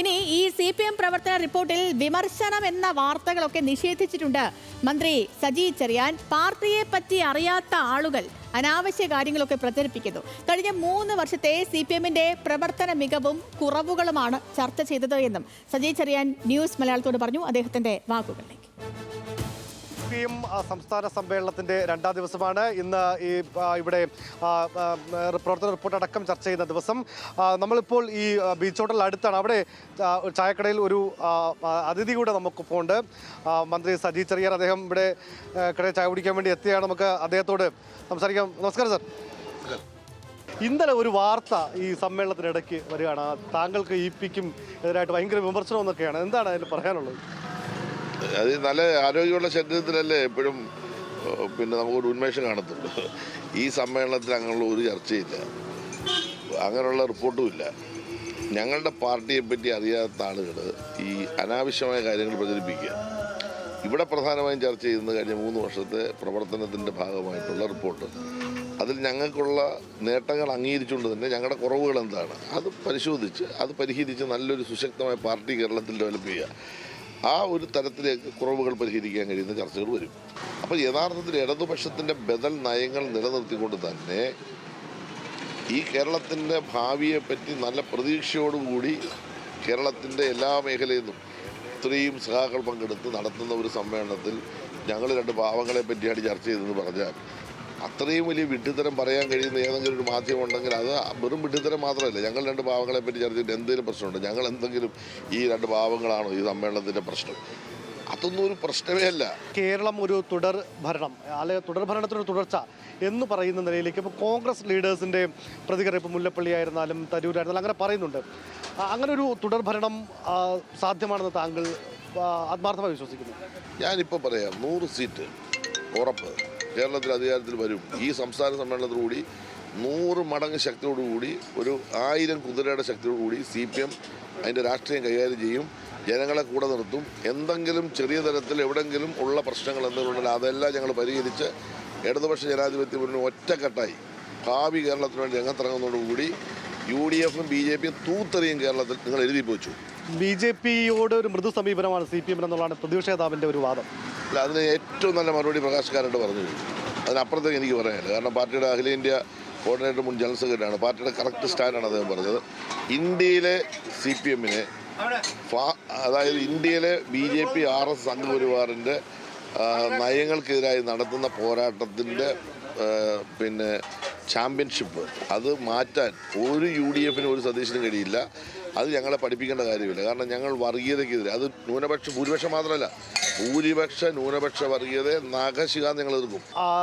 ഇനി ഈ C P M പ്രവർത്തന റിപ്പോർട്ടിൽ വിമർശനം എന്ന വാർത്തകളൊക്കെ നിഷേധിച്ചിട്ടുണ്ട്. മന്ത്രി സജി ചെറിയാൻ പാർട്ടിയെ പറ്റി അറിയാത്ത ആളുകൾ അനാവശ്യ കാര്യങ്ങളൊക്കെ പ്രചരിപ്പിക്കുന്നു. കഴിഞ്ഞ മൂന്ന് വർഷത്തെ സി പി എമ്മിന്റെ പ്രവർത്തന മികവും കുറവുകളുമാണ് ചർച്ച ചെയ്തത് എന്നും സജി ചെറിയാൻ ന്യൂസ് മലയാളത്തോട് പറഞ്ഞു. അദ്ദേഹത്തിന്റെ വാക്കുകളിലേക്ക്. പി എം സംസ്ഥാന സമ്മേളനത്തിന്റെ രണ്ടാം ദിവസമാണ് ഇന്ന് ഈ ഇവിടെ പ്രവർത്തന റിപ്പോർട്ട് അടക്കം ചർച്ച ചെയ്യുന്ന ദിവസം. നമ്മളിപ്പോൾ ഈ ബീച്ച് ഹോട്ടലിൽ അടുത്താണ്. അവിടെ ചായക്കടയിൽ ഒരു അതിഥി കൂടെ നമുക്കിപ്പോൾ ഉണ്ട്. മന്ത്രി സജി ചെറിയാൻ അദ്ദേഹം ഇവിടെ കടയിൽ ചായ കുടിക്കാൻ വേണ്ടി എത്തിയാണ്. നമുക്ക് അദ്ദേഹത്തോട് സംസാരിക്കാം. നമസ്കാരം സാർ. ഇന്നലെ ഒരു വാർത്ത ഈ സമ്മേളനത്തിനിടയ്ക്ക് വരികയാണ്. താങ്കൾക്ക് ഇ പിക്കും എതിരായിട്ട് ഭയങ്കര വിമർശനം എന്നൊക്കെയാണ് എന്താണ് അതിൽ പറയാനുള്ളത്? അത് നല്ല ആരോഗ്യമുള്ള ശരീരത്തിലല്ലേ എപ്പോഴും പിന്നെ നമുക്കൊരു ഉന്മേഷം കാണത്തുള്ളൂ. ഈ സമ്മേളനത്തിൽ അങ്ങനെയുള്ള ഒരു ചർച്ചയില്ല. അങ്ങനെയുള്ള റിപ്പോർട്ടും ഇല്ല. ഞങ്ങളുടെ പാർട്ടിയെ പറ്റി അറിയാത്ത ആളുകൾ ഈ അനാവശ്യമായ കാര്യങ്ങൾ പ്രചരിപ്പിക്കുക. ഇവിടെ പ്രധാനമായും ചർച്ച ചെയ്യുന്നത് കഴിഞ്ഞ മൂന്ന് വർഷത്തെ പ്രവർത്തനത്തിന്റെ ഭാഗമായിട്ടുള്ള റിപ്പോർട്ട്. അതിൽ ഞങ്ങൾക്കുള്ള നേട്ടങ്ങൾ അംഗീകരിച്ചുകൊണ്ട് തന്നെ ഞങ്ങളുടെ കുറവുകൾ എന്താണ്? അത് പരിശോധിച്ച് അത് പരിഹരിച്ച് നല്ലൊരു സുശക്തമായ പാർട്ടി കേരളത്തിൽ ഡെവലപ്പ് ചെയ്യുക. ആ ഒരു തരത്തിലേക്ക് കുറവുകൾ പരിഹരിക്കാൻ കഴിയുന്ന ചർച്ചകൾ വരും. അപ്പോൾ യഥാർത്ഥത്തിൽ ഇടതുപക്ഷത്തിന്റെ ബദൽ നയങ്ങൾ നിലനിർത്തിക്കൊണ്ട് തന്നെ ഈ കേരളത്തിന്റെ ഭാവിയെ പറ്റി നല്ല പ്രതീക്ഷയോടുകൂടി കേരളത്തിന്റെ എല്ലാ മേഖലയിൽ നിന്നും ഇത്രയും സഹാക്കൾ പങ്കെടുത്ത് നടത്തുന്ന ഒരു സമ്മേളനത്തിൽ ഞങ്ങൾ രണ്ട് പാവങ്ങളെ പറ്റിയാണ് ചർച്ച ചെയ്തതെന്ന് പറഞ്ഞാൽ അത്രയും വലിയ വിഡ്ഢിത്തരം പറയാൻ കഴിയുന്ന ഏതെങ്കിലും ഒരു മാധ്യമം ഉണ്ടെങ്കിൽ അത് വെറും വിഡ്ഢിത്തരം മാത്രമല്ല. ഞങ്ങൾ രണ്ട് പാവങ്ങളെ പറ്റി ചർച്ചയിട്ട് എന്തെങ്കിലും പ്രശ്നമുണ്ട്? ഞങ്ങൾ എന്തെങ്കിലും ഈ രണ്ട് പാവങ്ങളാണോ ഈ സമ്മേളനത്തിന്റെ പ്രശ്നം? അതൊന്നും ഒരു പ്രശ്നമേ അല്ല. കേരളം ഒരു തുടർ ഭരണം അല്ലെങ്കിൽ തുടർ ഭരണത്തിനൊരു തുടർച്ച എന്ന് പറയുന്ന നിലയിലേക്ക് ഇപ്പോൾ കോൺഗ്രസ് ലീഡേഴ്സിന്റെ പ്രതികരണം ഇപ്പോൾ മുല്ലപ്പള്ളി ആയിരുന്നാലും തരൂരായിരുന്നാലും അങ്ങനെ പറയുന്നുണ്ട്. അങ്ങനെ ഒരു തുടർ ഭരണം സാധ്യമാണെന്ന് താങ്കൾ ആത്മാർത്ഥമായി വിശ്വസിക്കുന്നു? ഞാനിപ്പോൾ പറയാം നൂറ് സീറ്റ് ഉറപ്പ്. കേരളത്തിൽ അധികാരത്തിൽ വരും. ഈ സംസ്ഥാന സമ്മേളനത്തോടുകൂടി നൂറ് മടങ്ങ് ശക്തിയോടുകൂടി ഒരു ആയിരം കുതിരയുടെ ശക്തിയോടുകൂടി സി പി എം അതിന്റെ രാഷ്ട്രീയം കൈകാര്യം ചെയ്യും. ജനങ്ങളെ കൂടെ നിർത്തും. എന്തെങ്കിലും ചെറിയ തരത്തിൽ എവിടെങ്കിലും ഉള്ള പ്രശ്നങ്ങൾ എന്തെങ്കിലും ഉണ്ടെങ്കിൽ അതെല്ലാം ഞങ്ങൾ പരിഹരിച്ച് ഇടതുപക്ഷ ജനാധിപത്യ മുന്നണി ഒറ്റക്കെട്ടായി ഭാവി കേരളത്തിന് വേണ്ടി രംഗത്തിറങ്ങുന്നതോടുകൂടി യു ഡി എഫും ബി ജെ പിയും തൂത്തെറിയും കേരളത്തിൽ. നിങ്ങൾ എഴുതി പോച്ചു ബി ജെ പിയോട് ഒരു മൃദു സമീപനമാണ് സി പി എം എന്നുള്ളതാണ് പ്രതിപക്ഷ നേതാവിന്റെ ഒരു വാദം. അല്ല അതിന് ഏറ്റവും നല്ല മറുപടി പ്രകാശക്കാരോട് പറഞ്ഞു. അതിനപ്പുറത്തേക്ക് എനിക്ക് പറയാനില്ല. കാരണം പാർട്ടിയുടെ അഖിലേന്ത്യാ കോർഡിനേറ്റർ മുൻ ജനറൽ സെക്രട്ടറിയാണ് പാർട്ടിയുടെ കറക്റ്റ് സ്റ്റാൻഡാണ് അദ്ദേഹം പറഞ്ഞത്. ഇന്ത്യയിലെ സി പി എമ്മിനെ അതായത് ഇന്ത്യയിലെ B J P R S സംഘപരിവാറിന്റെ നയങ്ങൾക്കെതിരായി നടത്തുന്ന പോരാട്ടത്തിന്റെ പിന്നെ ചാമ്പ്യൻഷിപ്പ്. അത് മാറ്റാൻ ഒരു യു ഡി എഫിനും ഒരു സതീശനും കഴിയില്ല. അത് ഞങ്ങളെ പഠിപ്പിക്കേണ്ട കാര്യമില്ല. കാരണം ഞങ്ങൾ വർഗീയതയ്ക്കെതിരെ അത് ന്യൂനപക്ഷ ഭൂരിപക്ഷം മാത്രമല്ല ഭൂരിപക്ഷ ന്യൂനപക്ഷ വർഗീയത നാഗശിക ഞങ്ങൾ എതിർക്കും.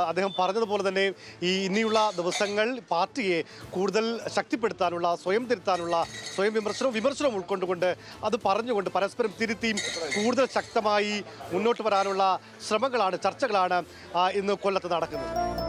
അദ്ദേഹം പറഞ്ഞതുപോലെ തന്നെ ഈ ഇനിയുള്ള ദിവസങ്ങൾ പാർട്ടിയെ കൂടുതൽ ശക്തിപ്പെടുത്താനുള്ള സ്വയം തിരുത്താനുള്ള സ്വയം വിമർശനവും വിമർശനവും ഉൾക്കൊണ്ടുകൊണ്ട് അത് പറഞ്ഞുകൊണ്ട് പരസ്പരം തിരുത്തിയും കൂടുതൽ ശക്തമായി മുന്നോട്ട് വരാനുള്ള ശ്രമങ്ങളാണ് ചർച്ചകളാണ് ഇന്ന് കൊല്ലത്ത് നടക്കുന്നത്.